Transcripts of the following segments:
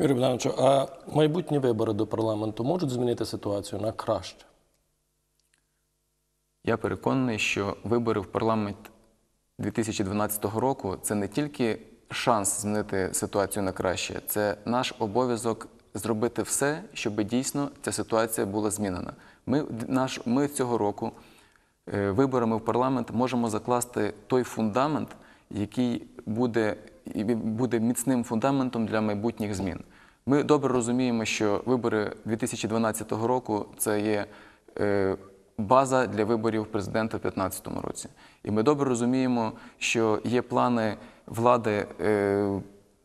Юрій Богдановичу, а майбутні вибори до парламенту можуть змінити ситуацію на краще? Я переконаний, що вибори в парламент 2012 року це не тільки шанс змінити ситуацію на краще, це наш обов'язок зробити все, щоб дійсно ця ситуація була змінена. Ми, наш, ми цього року е, виборами в парламент можемо закласти той фундамент, який буде, буде міцним фундаментом для майбутніх змін. Ми добре розуміємо, що вибори 2012 року це є е, база для виборів президента в 2015 році. І ми добре розуміємо, що є плани влади е,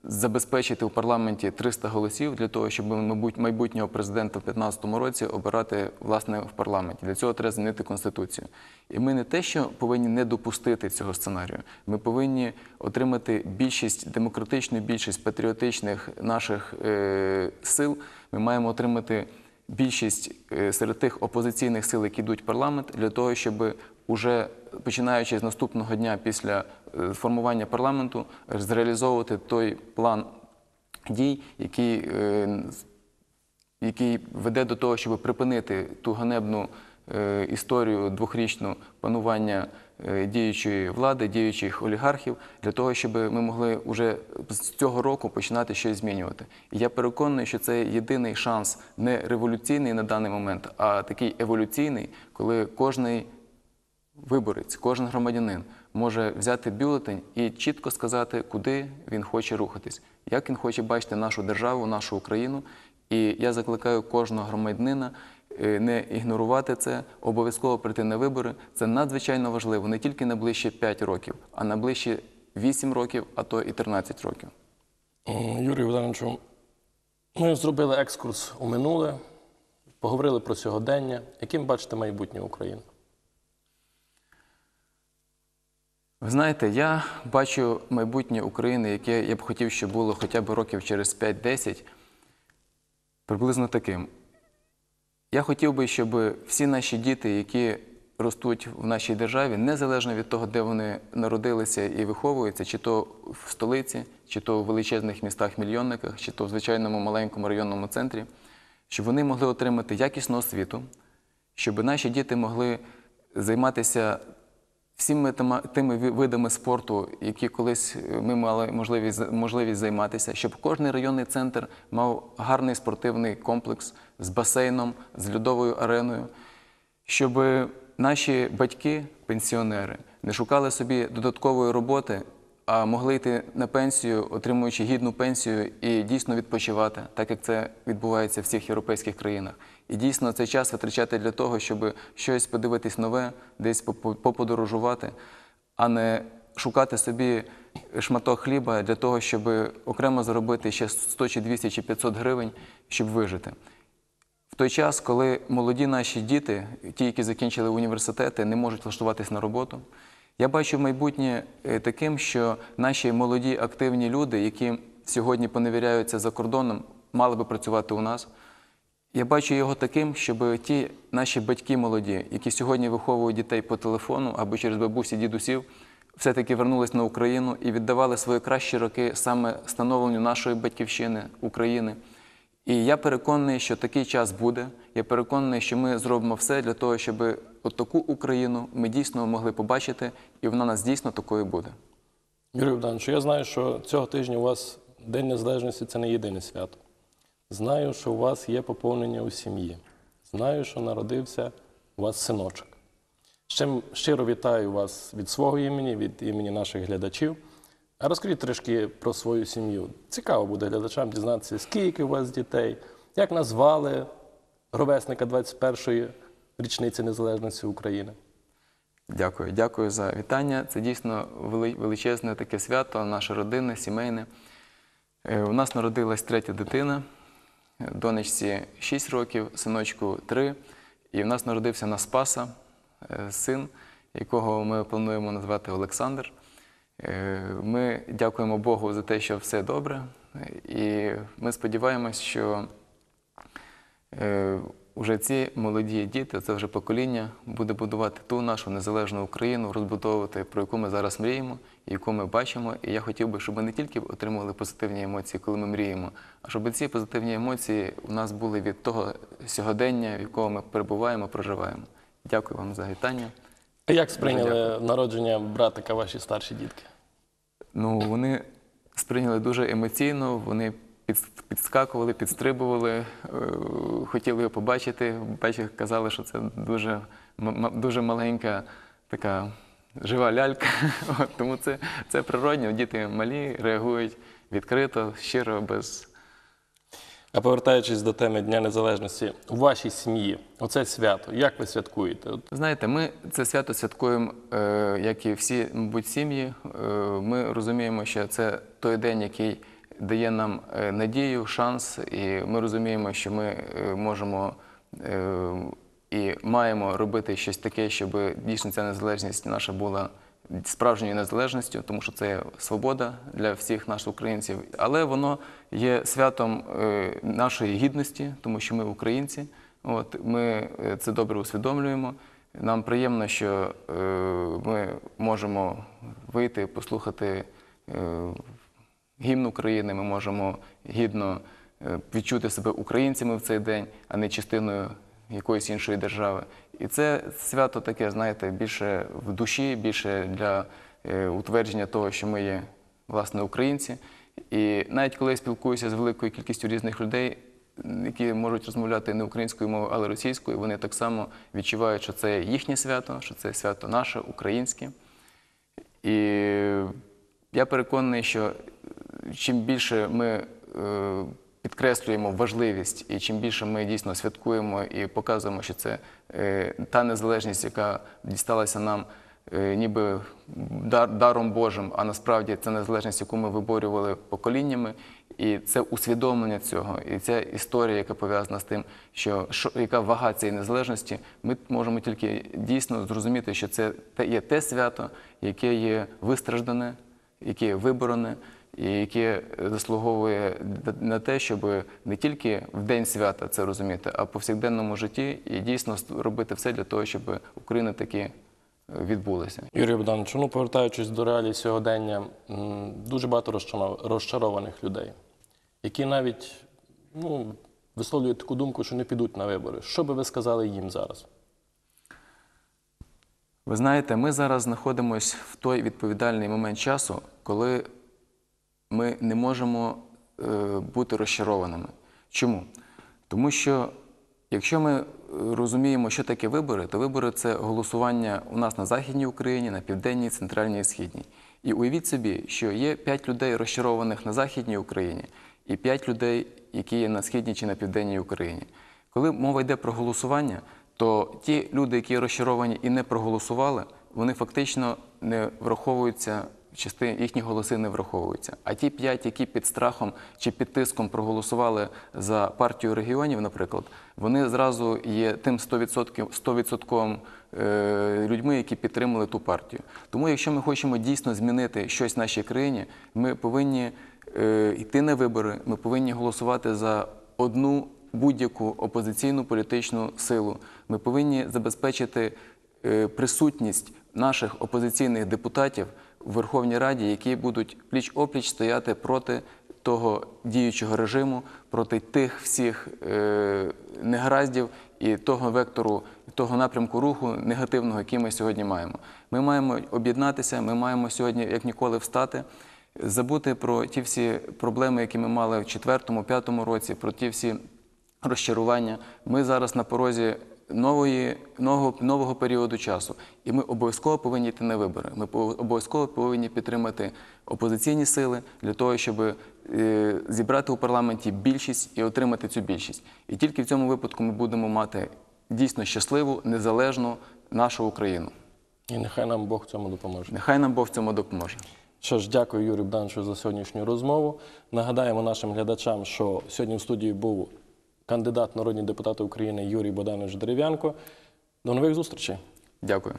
забезпечити в парламенті 300 голосів для того, щоб мабуть, майбутнього президента в 2015 році обирати власне в парламенті. Для цього треба змінити конституцію. І ми не те, що повинні не допустити цього сценарію. Ми повинні отримати більшість демократичну більшість патріотичних наших е, сил. Ми маємо отримати більшість е, серед тих опозиційних сил, які йдуть в парламент, для того, щоб уже починаючи з наступного дня після формування парламенту, зреалізовувати той план дій, який, е, який веде до того, щоб припинити ту ганебну е, історію двохрічну панування е, діючої влади, діючих олігархів, для того, щоб ми могли вже з цього року починати щось змінювати. І я переконаний, що це єдиний шанс не революційний на даний момент, а такий еволюційний, коли кожний виборець, кожен громадянин може взяти бюлетень і чітко сказати, куди він хоче рухатись, як він хоче бачити нашу державу, нашу Україну. І я закликаю кожного громадянина е, не ігнорувати це, обов'язково прийти на вибори. Це надзвичайно важливо не тільки на ближче 5 років, а на ближче 8 років, а то і 13 років. Юрій Богдановичу, ми зробили екскурс у минуле, поговорили про сьогодення. Яким бачите майбутнє України? Ви знаєте, я бачу майбутнє України, яке я б хотів, щоб було хоча б років через 5-10, приблизно таким. Я хотів би, щоб всі наші діти, які ростуть в нашій державі, незалежно від того, де вони народилися і виховуються, чи то в столиці, чи то в величезних містах-мільйонниках, чи то в звичайному маленькому районному центрі, щоб вони могли отримати якісну освіту, щоб наші діти могли займатися всіми тими ви- видами спорту, які колись е, ми мали можливість, можливість займатися, щоб кожний районний центр мав гарний спортивний комплекс з басейном, з льодовою ареною, щоб наші батьки, пенсіонери, не шукали собі додаткової роботи, а могли йти на пенсію, отримуючи гідну пенсію і дійсно відпочивати, так як це відбувається в всіх європейських країнах. І дійсно цей час витрачати для того, щоб щось подивитись нове, десь поподорожувати, а не шукати собі шматок хліба для того, щоб окремо заробити ще 100 чи 200 чи 500 гривень, щоб вижити. В той час, коли молоді наші діти, ті, які закінчили університети, не можуть влаштуватись на роботу, я бачу майбутнє е, таким, що наші молоді активні люди, які сьогодні поневіряються за кордоном, мали би працювати у нас. Я бачу його таким, щоб ті наші батьки молоді, які сьогодні виховують дітей по телефону або через бабусі, дідусів, все-таки вернулись на Україну і віддавали свої кращі роки саме становленню нашої батьківщини України. І я переконаний, що такий час буде. Я переконаний, що ми зробимо все для того, щоб от таку Україну ми дійсно могли побачити, і вона нас дійсно такою буде. Юрій Богданович, я знаю, що цього тижня у вас День Незалежності це не єдине свято. Знаю, що у вас є поповнення у сім'ї. Знаю, що народився у вас синочок. З щиро вітаю вас від свого імені, від імені наших глядачів. А розкажіть трішки про свою сім'ю. Цікаво буде глядачам дізнатися, скільки у вас дітей, як назвали ровесника 21-ї річниці незалежності України. Дякую, дякую за вітання. Це дійсно величезне таке свято, наше родинне, сімейне. Е, У нас народилась третя дитина, донечці 6 років, синочку 3. І в нас народився на Спаса е, син, якого ми плануємо назвати Олександр. Е, Ми дякуємо Богу за те, що все добре. І ми сподіваємось, що Е, Уже ці молоді діти, це вже покоління, буде будувати ту нашу незалежну Україну, розбудовувати, про яку ми зараз мріємо. яку ми бачимо. І я хотів би, щоб ми не тільки отримували позитивні емоції, коли ми мріємо, а щоб ці позитивні емоції у нас були від того сьогодення, в якого ми перебуваємо, проживаємо. Дякую вам за вітання. А як сприйняли народження братика ваші старші дітки? Ну, вони сприйняли дуже емоційно, вони підскакували, підстрибували, е, хотіли його побачити. Бачили, казали, що це дуже, дуже маленька така жива лялька. От, тому це, це природньо. Діти малі, реагують відкрито, щиро, без. А повертаючись до теми Дня Незалежності, у вашій сім'ї, оце свято, як ви святкуєте? Знаєте, ми це свято святкуємо, е, як і всі, мабуть, сім'ї. Е, Ми розуміємо, що це той день, який дає нам е, надію, шанс, і ми розуміємо, що ми е, можемо е, і маємо робити щось таке, щоб дійсно ця незалежність наша була справжньою незалежністю, тому що це свобода для всіх наших українців. Але воно є святом нашої гідності, тому що ми українці. От ми це добре усвідомлюємо. Нам приємно, що ми можемо вийти, послухати гімн України. Ми можемо гідно е, відчути себе українцями в цей день, а не частиною якоїсь іншої держави. І це свято таке, знаєте, більше в душі, більше для е, утвердження того, що ми є власне українці. І навіть коли я спілкуюся з великою кількістю різних людей, які можуть розмовляти не українською мовою, але російською, вони так само відчувають, що це їхнє свято, що це свято наше, українське. І я переконаний, що чим більше ми е, підкреслюємо важливість, і чим більше ми дійсно святкуємо і показуємо, що це е, та незалежність, яка дісталася нам е, ніби даром Божим, а насправді це незалежність, яку ми виборювали поколіннями. І це усвідомлення цього, і ця історія, яка пов'язана з тим, що, що яка вага цієї незалежності, ми можемо тільки дійсно зрозуміти, що це є те свято, яке є вистраждане, яке є виборене, і яке заслуговує на те, щоб не тільки в день свята це розуміти, а повсякденному житті і дійсно робити все для того, щоб Україна таки відбулася. Юрій Богданович, ну повертаючись до реалій сьогодення, дуже багато розчарованих людей, які навіть ну, висловлюють таку думку, що не підуть на вибори. Що би ви сказали їм зараз? Ви знаєте, ми зараз знаходимося в той відповідальний момент часу, коли ми не можемо е, бути розчарованими. Чому? Тому що якщо ми е, розуміємо, що таке вибори, то вибори це голосування у нас на Західній Україні, на Південній, Центральній і Східній. І уявіть собі, що є 5 людей розчарованих на Західній Україні і 5 людей, які є на Східній чи на Південній Україні. Коли мова йде про голосування, то ті люди, які розчаровані і не проголосували, вони фактично не враховуються, частини їхні голоси не враховуються. А ті п'ять, які під страхом чи під тиском проголосували за партію регіонів, наприклад, вони зразу є тим 100%, 100% е, людьми, які підтримали ту партію. Тому, якщо ми хочемо дійсно змінити щось в нашій країні, ми повинні е, йти на вибори, ми повинні голосувати за одну будь-яку опозиційну політичну силу. Ми повинні забезпечити е, присутність наших опозиційних депутатів в Верховній Раді, які будуть пліч-опліч стояти проти того діючого режиму, проти тих всіх е, негараздів і того вектору, того напрямку руху негативного, який ми сьогодні маємо. Ми маємо об'єднатися, ми маємо сьогодні як ніколи встати забути про ті всі проблеми, які ми мали в четвертому, п'ятому році, про ті всі розчарування. Ми зараз на порозі нової, нового, нового періоду часу, і ми обов'язково повинні йти на вибори. Ми обов'язково повинні підтримати опозиційні сили для того, щоб е, зібрати у парламенті більшість і отримати цю більшість. І тільки в цьому випадку ми будемо мати дійсно щасливу, незалежну нашу Україну. І нехай нам Бог в цьому допоможе. Нехай нам Бог в цьому допоможе. Що ж, дякую Юрію Богдановичу за сьогоднішню розмову. Нагадаємо нашим глядачам, що сьогодні в студії був кандидат народні депутати України Юрій Богданович Дерев'янко. До нових зустрічей. Дякую.